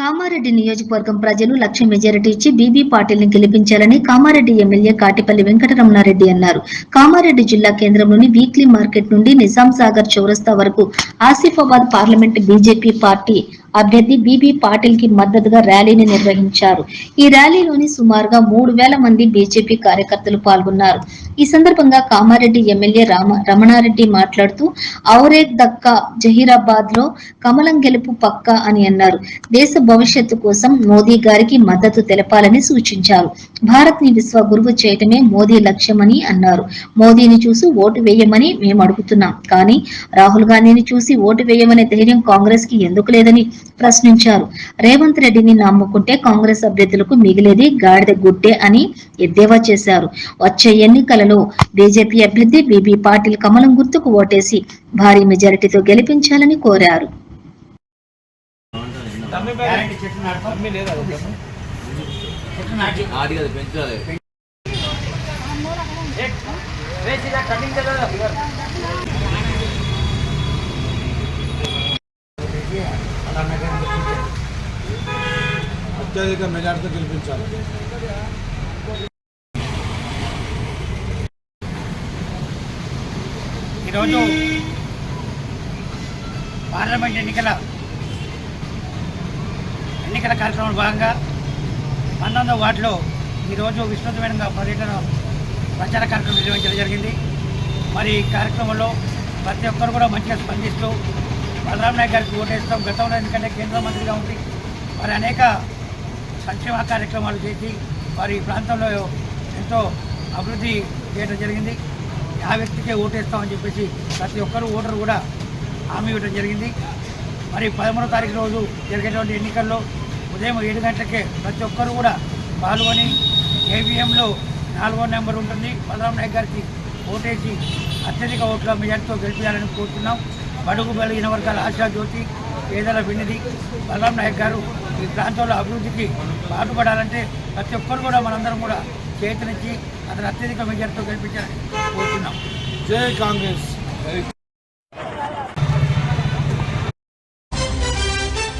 కామారెడ్డి నియోజకవర్గం ప్రజలు లక్ష మెజారిటీ ఇచ్చి బీబీ పాటిల్ని గెలిపించాలని కామారెడ్డి ఎమ్మెల్యే కాటిపల్లి వెంకటరమణారెడ్డి అన్నారు. కామారెడ్డి జిల్లా కేంద్రంలోని వీక్లీ మార్కెట్ నుండి నిజాం సాగర్ చౌరస్తా వరకు ఆసిఫాబాద్ పార్లమెంట్ బీజేపీ పార్టీ అభ్యర్థి బీబీ పాటిల్కి మద్దతుగా ర్యాలీని నిర్వహించారు. ఈ ర్యాలీలోని సుమారుగా మూడు వేల మంది బీజేపీ కార్యకర్తలు పాల్గొన్నారు. ఈ సందర్భంగా కామారెడ్డి ఎమ్మెల్యే రామ రమణారెడ్డి మాట్లాడుతూ ఔరేక్ దక్కా జహీరాబాద్లో కమలం గెలుపు పక్కా అని అన్నారు. దేశ భవిష్యత్తు కోసం మోదీ గారికి మద్దతు తెలపాలని సూచించారు. భారత్ని విశ్వ గురువు చేయటమే మోదీ లక్ష్యమని అన్నారు. మోదీని చూసి ఓటు వేయమని మేము అడుగుతున్నాం కానీ రాహుల్ గాంధీని చూసి ఓటు వేయమనే ధైర్యం కాంగ్రెస్కి ఎందుకు లేదని ప్రశ్నించారు. రేవంత్ రెడ్డిని నమ్ముకుంటే కాంగ్రెస్ అభ్యర్థులకు మిగిలేది గాడిద గుడ్డే అని ఎద్దేవా చేశారు. వచ్చే ఎన్నికలలో బీజేపీ అభ్యర్థి బీబీ పాటిల్ కమలం గుర్తుకు ఓటేసి భారీ మెజారిటీతో గెలిపించాలని కోరారు. తమ్మి అలా మెగా గుర్తించారు. అత్యధిక మెజార్టీతో గెలిపించాలి ఈరోజు పార్లమెంట్ ఎన్నికల ఎన్నికల కార్యక్రమంలో భాగంగా పంతొమ్మిదో వార్డులో ఈరోజు విస్తృతమైన పర్యటన ప్రచార కార్యక్రమం నిర్వహించడం జరిగింది మరి ఈ కార్యక్రమంలో ప్రతి ఒక్కరు కూడా మంచిగా స్పందిస్తూ బలరాం నాయక్ గారికి ఓటేస్తాం. గతంలో ఎందుకంటే కేంద్ర మంత్రిగా ఉంది వారి అనేక సంక్షేమ కార్యక్రమాలు చేసి వారి ప్రాంతంలో ఎంతో అభివృద్ధి చేయడం జరిగింది. ఆ వ్యక్తికే ఓటేస్తామని చెప్పేసి ప్రతి ఒక్కరు ఓటరు కూడా హామీ ఇవ్వడం జరిగింది. మరి పదమూడో తారీఖు రోజు జరిగేటువంటి ఎన్నికల్లో ఉదయం ఏడు గంటలకే ప్రతి ఒక్కరు కూడా పాల్గొని ఏవిఎంలో నాలుగో నెంబర్ ఉంటుంది. బలరాం నాయక్ గారికి ఓటేసి అత్యధిక ఓట్ల మెజార్టీతో గెలిపించాలని కోరుతున్నాం. బడుగు బలిగిన వర్గాల ఆశా జ్యోతి పేదల వినిది బలరాం నాయక్ గారు ఈ ప్రాంతంలో అభివృద్ధికి పాటుపడాలంటే ప్రతి ఒక్కరు కూడా మనందరం కూడా చేతనిచ్చి అతను అత్యధిక మెజార్టీతో కనిపించాలని కోరుతున్నాం. జై కాంగ్రెస్.